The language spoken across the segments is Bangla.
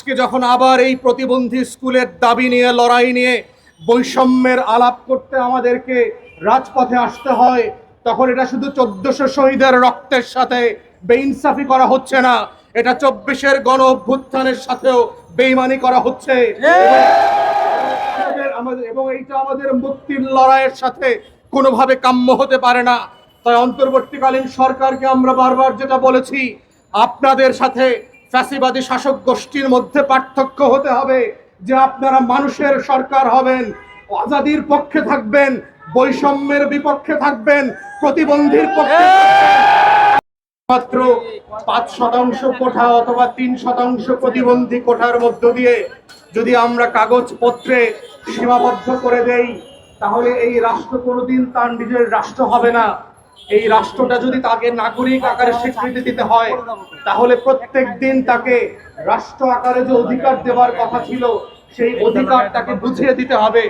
আজকে যখন আবার এই প্রতিবন্ধী স্কুলের দাবি নিয়ে, লড়াই নিয়ে বৈষম্যের আলাপ করতে আমাদেরকে রাজপথে আসতে হয়, তখন এটা শুধু চোদ্দশো শহীদের রক্তের সাথে বেইনসাফি করা হচ্ছে না, এটা চব্বিশের গণ অভ্যুত্থানের সাথেও বেইমানি করা হচ্ছে। এবং এইটা আমাদের মুক্তির লড়াইয়ের সাথে কোনোভাবে কাম্য হতে পারে না। তাই অন্তর্বর্তীকালীন সরকারকে আমরা বারবার যেটা বলেছি, আপনাদের সাথে ফ্যাসিবাদী শাসক গোষ্ঠীর মধ্যে পার্থক্য হতে হবে যে আপনারা মানুষের সরকার হবেন, আজাদির পক্ষে থাকবেন, বৈষম্যের বিপক্ষে থাকবেন, প্রতিবন্ধীর পক্ষে মাত্র পাঁচ শতাংশ কোঠা অথবা তিন শতাংশ প্রতিবন্ধী কোঠার মধ্য দিয়ে যদি আমরা কাগজপত্রে সীমাবদ্ধ করে দেই, তাহলে এই রাষ্ট্র কোনোদিন তার নিজের রাষ্ট্র হবে না। এই রাষ্ট্রটা যদি তাকে নাগরিক আকারে স্বীকৃতি দিতে হয়, তাহলে প্রত্যেক দিন তাকে রাষ্ট্র আকারে যে অধিকার দেওয়ার কথা ছিল, সেই অধিকার তাকে বুঝিয়ে দিতে হবে।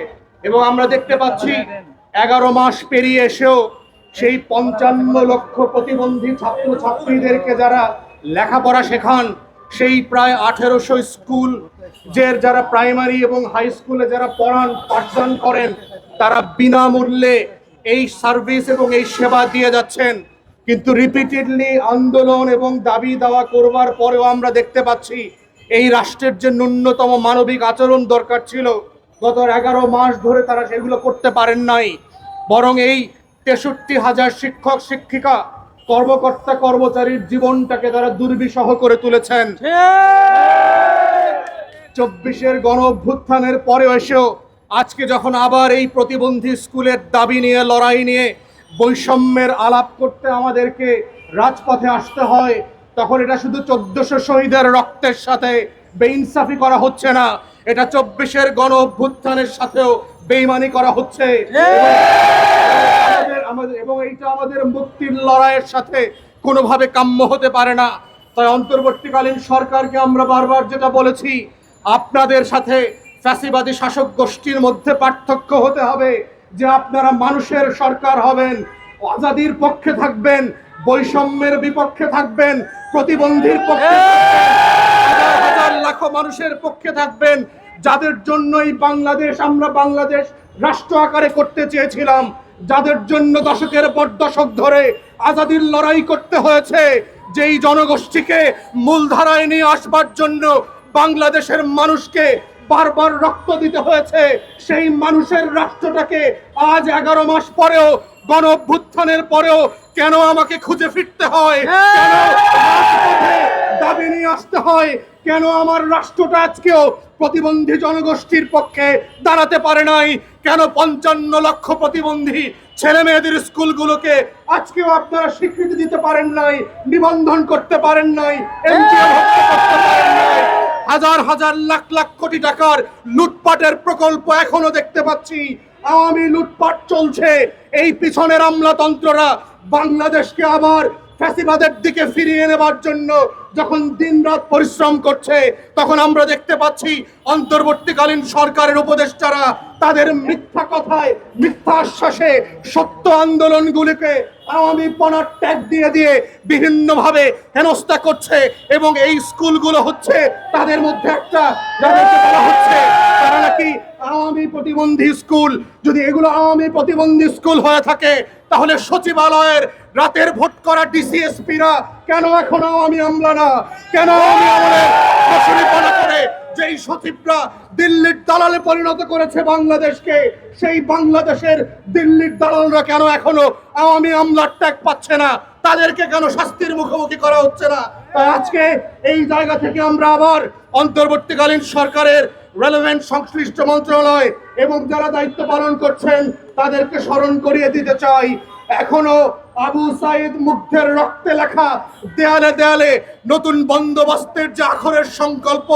এবং আমরা দেখতে পাচ্ছি, এগারো মাস পেরিয়ে এসেও সেই পঞ্চান্ন লক্ষ প্রতিবন্ধী ছাত্র ছাত্রীদেরকে যারা লেখাপড়া শেখান, সেই প্রায় আঠেরোশো স্কুল যে যারা প্রাইমারি এবং হাই স্কুলে যারা পড়ান, পাঠদান করেন, তারা বিনামূল্যে এই সার্ভিস এবং এই সেবা দিয়ে যাচ্ছেন। কিন্তু রিপিটেডলি আন্দোলন এবং দাবি দাওয়া করবার পরেও আমরা দেখতে পাচ্ছি এই রাষ্ট্রের যে ন্যূনতম মানবিক আচরণ দরকার ছিল গত এগারো মাস ধরে তারা সেগুলো করতে পারেন নাই। বরং এই তেষট্টি হাজার শিক্ষক শিক্ষিকা কর্মকর্তা কর্মচারীর জীবনটাকে তারা দুর্বিষহ করে তুলেছেন। চব্বিশের গণ অভ্যুত্থানের পরে এসেও আজকে যখন আবার এই প্রতিবন্ধী স্কুলের দাবি নিয়ে লড়াই নিয়ে বৈষম্যের আলাপ করতে আমাদেরকে রাজপথে আসতে হয় তখন এটা শুধু চোদ্দশো শহীদের রক্তের সাথে বেইনসাফি করা হচ্ছে না এটা চব্বিশের গণ অভ্যুত্থানের সাথেও বেইমানি করা হচ্ছে। আমাদের এবং এইটা আমাদের মুক্তির লড়াইয়ের সাথে কোনোভাবে কাম্য হতে পারে না। তাই অন্তর্বর্তীকালীন সরকারকে আমরা বারবার যেটা বলেছি আপনাদের সাথে ফ্যাসিবাদী শাসক গোষ্ঠীর মধ্যে পার্থক্য হতে হবে যে আপনারা মানুষের সরকার হবেন আজাদির পক্ষে থাকবেন বৈষম্যের বিপক্ষে থাকবেন প্রতিবন্ধীর পক্ষে হাজার লাখো মানুষের পক্ষে থাকবেন যাদের জন্যই বাংলাদেশ আমরা বাংলাদেশ রাষ্ট্র আকারে করতে চেয়েছিলাম যাদের জন্য দশকের পর দশক ধরে আজাদির লড়াই করতে হয়েছে যেই জনগোষ্ঠীকে মূলধারায় নিয়ে আসবার জন্য বাংলাদেশের মানুষকে বারবার রক্ত দিতে হয়েছে। সেই মানুষের রাষ্ট্রটাকে আজ এগারো মাস পরেও গণ অভ্যুত্থানের পরেও কেন আমাকে খুঁজে ফিরতে হয়? কেন দাবি নিয়ে আসতে হয়? কেন আমার রাষ্ট্রটা আজকেও প্রতিবন্ধী জনগোষ্ঠীর পক্ষে দাঁড়াতে পারে নাই? কেন পঞ্চান্ন লক্ষ প্রতিবন্ধী ছেলে মেয়েদের স্কুলগুলোকে আজকেও আপনারা স্বীকৃতি দিতে পারেন নাই নিবন্ধন করতে পারেন নাই করতে পারেন নাই? হাজার হাজার লাখ লাখ কোটি টাকার লুটপাটের প্রকল্প এখনও দেখতে পাচ্ছি। আওয়ামী লুটপাট চলছে। এই পিছনের আমলাতন্ত্ররা বাংলাদেশকে আবার ফ্যাসিবাদের দিকে ফিরিয়ে নেবার জন্য যখন দিনরাত পরিশ্রম করছে, তখন আমরা দেখতে পাচ্ছি অন্তর্বর্তীকালীন সরকারের উপদেষ্টারা তাদের মিথ্যা কথায়, মিথ্যা আশ্বাসে সত্য আন্দোলনগুলিকে আওয়ামী পনার ট্যাগ দিয়ে দিয়ে বিভিন্নভাবে হেনস্থা করছে এবং এই স্কুলগুলো হচ্ছে তাদের মধ্যে একটা হচ্ছে, তারা নাকি আওয়ামী প্রতিবন্ধী স্কুল। যদি এগুলো আওয়ামী প্রতিবন্ধী স্কুল হয়ে থাকে, তাহলে সচিবালয়ের রাতের ভোট করা ডিসিএসপিরা কেন এখনও আওয়ামী আমলা না? কেন আমলের ফসলিপনা করে যেই সচিবরা দিল্লির দালালে পরিণত করেছে বাংলাদেশকে, সেই বাংলাদেশের দিল্লির দালালরা কেন এখনও আওয়ামী আমলার ট্যাগ পাচ্ছে না? তাদেরকে কেন শাস্তির মুখোমুখি করা হচ্ছে না? তাই আজকে এই জায়গা থেকে আমরা আবার অন্তর্বর্তীকালীন সরকারের রেলেভেন্ট সংশ্লিষ্ট মন্ত্রণালয় এবং যারা দায়িত্ব পালন করছেন, তাদেরকে স্মরণ করিয়ে দিতে চাই। এখনও আবু সাইদ মুগ্ধের রক্তে লেখা দেয়ালে দেয়ালে নতুন বন্দোবস্তের যে আখরের সংকল্প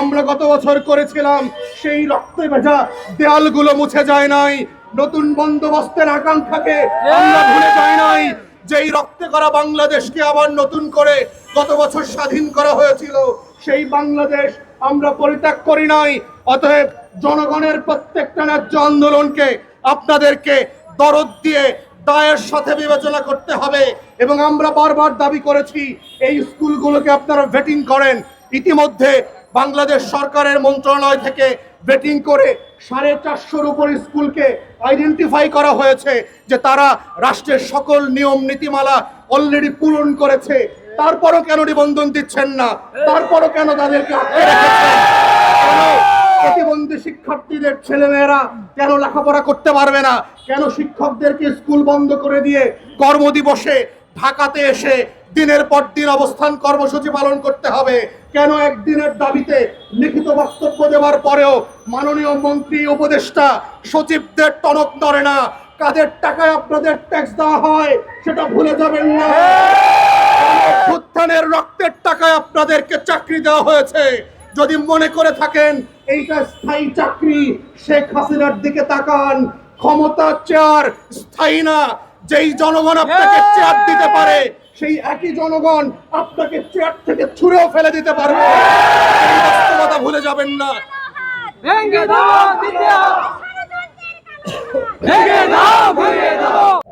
আমরা গত বছর করেছিলাম সেই রক্তে ভেজা দেয়ালগুলো মুছে যায় নাই। নতুন বন্দোবস্তের আকাঙ্ক্ষাকে আমরা ভুলে যাই নাই। যেই রক্তে করা বাংলাদেশকে আবার নতুন করে গত বছর স্বাধীন করা হয়েছিল সেই বাংলাদেশ আমরা পরিত্যাগ করি নাই। অতএব জনগণের প্রত্যেকটা ন্যায্য আন্দোলনকে আপনাদেরকে দরদ দিয়ে দায়ের সাথে বিবেচনা করতে হবে। এবং আমরা বারবার দাবি করেছি, এই স্কুলগুলোকে আপনারা ভেটিং করেন। ইতিমধ্যে বাংলাদেশ সরকারের মন্ত্রণালয় থেকে বেটিং করে সাড়ে চারশোর উপর স্কুলকে আইডেন্টিফাই করা হয়েছে যে তারা রাষ্ট্রের সকল নিয়ম, নীতিমালা অলরেডি পূরণ করেছে। তারপরও কেন নিবন্ধন দিচ্ছেন না? তারপরও কেন তাদেরকে আটকে রেখেছেন? প্রতিবন্ধী শিক্ষার্থীদের ছেলেমেয়েরা কেন লেখাপড়া করতে পারবে না? কেন শিক্ষকদেরকে স্কুল বন্ধ করে দিয়ে কর্মদিবসে ঢাকাতে এসে দিনের পর দিন অবস্থান কর্মসূচি পালন করতে হবে? কেন একদিনের দাবিতে লিখিত বক্তব্য দেওয়ার পরেও মাননীয় মন্ত্রী, উপদেষ্টা, সচিবদের টনক নড়ে না? কাদের টাকায় আপনাদের ট্যাক্স দেওয়া হয় সেটা ভুলে যাবেন না। অভ্যুত্থানের রক্তের টাকায় আপনাদেরকে চাকরি দেওয়া হয়েছে? যদি মনে করে থাকেন এইটা স্থায়ী চাকরি শেখ হাসিনার দিকে তাকান। ক্ষমতা চেয়ার স্থায়ী না। যেই জনগণ আপনাকে চেয়ার দিতে পারে সেই একই জনগণ আপনাকে চেয়ার থেকে ছুঁড়েও ফেলে দিতে পারবে। এই বাস্তবতা ভুলে যাবেন না। ভেঙ্গে দাও দ্বিতীয় ভেঙ্গে দাও।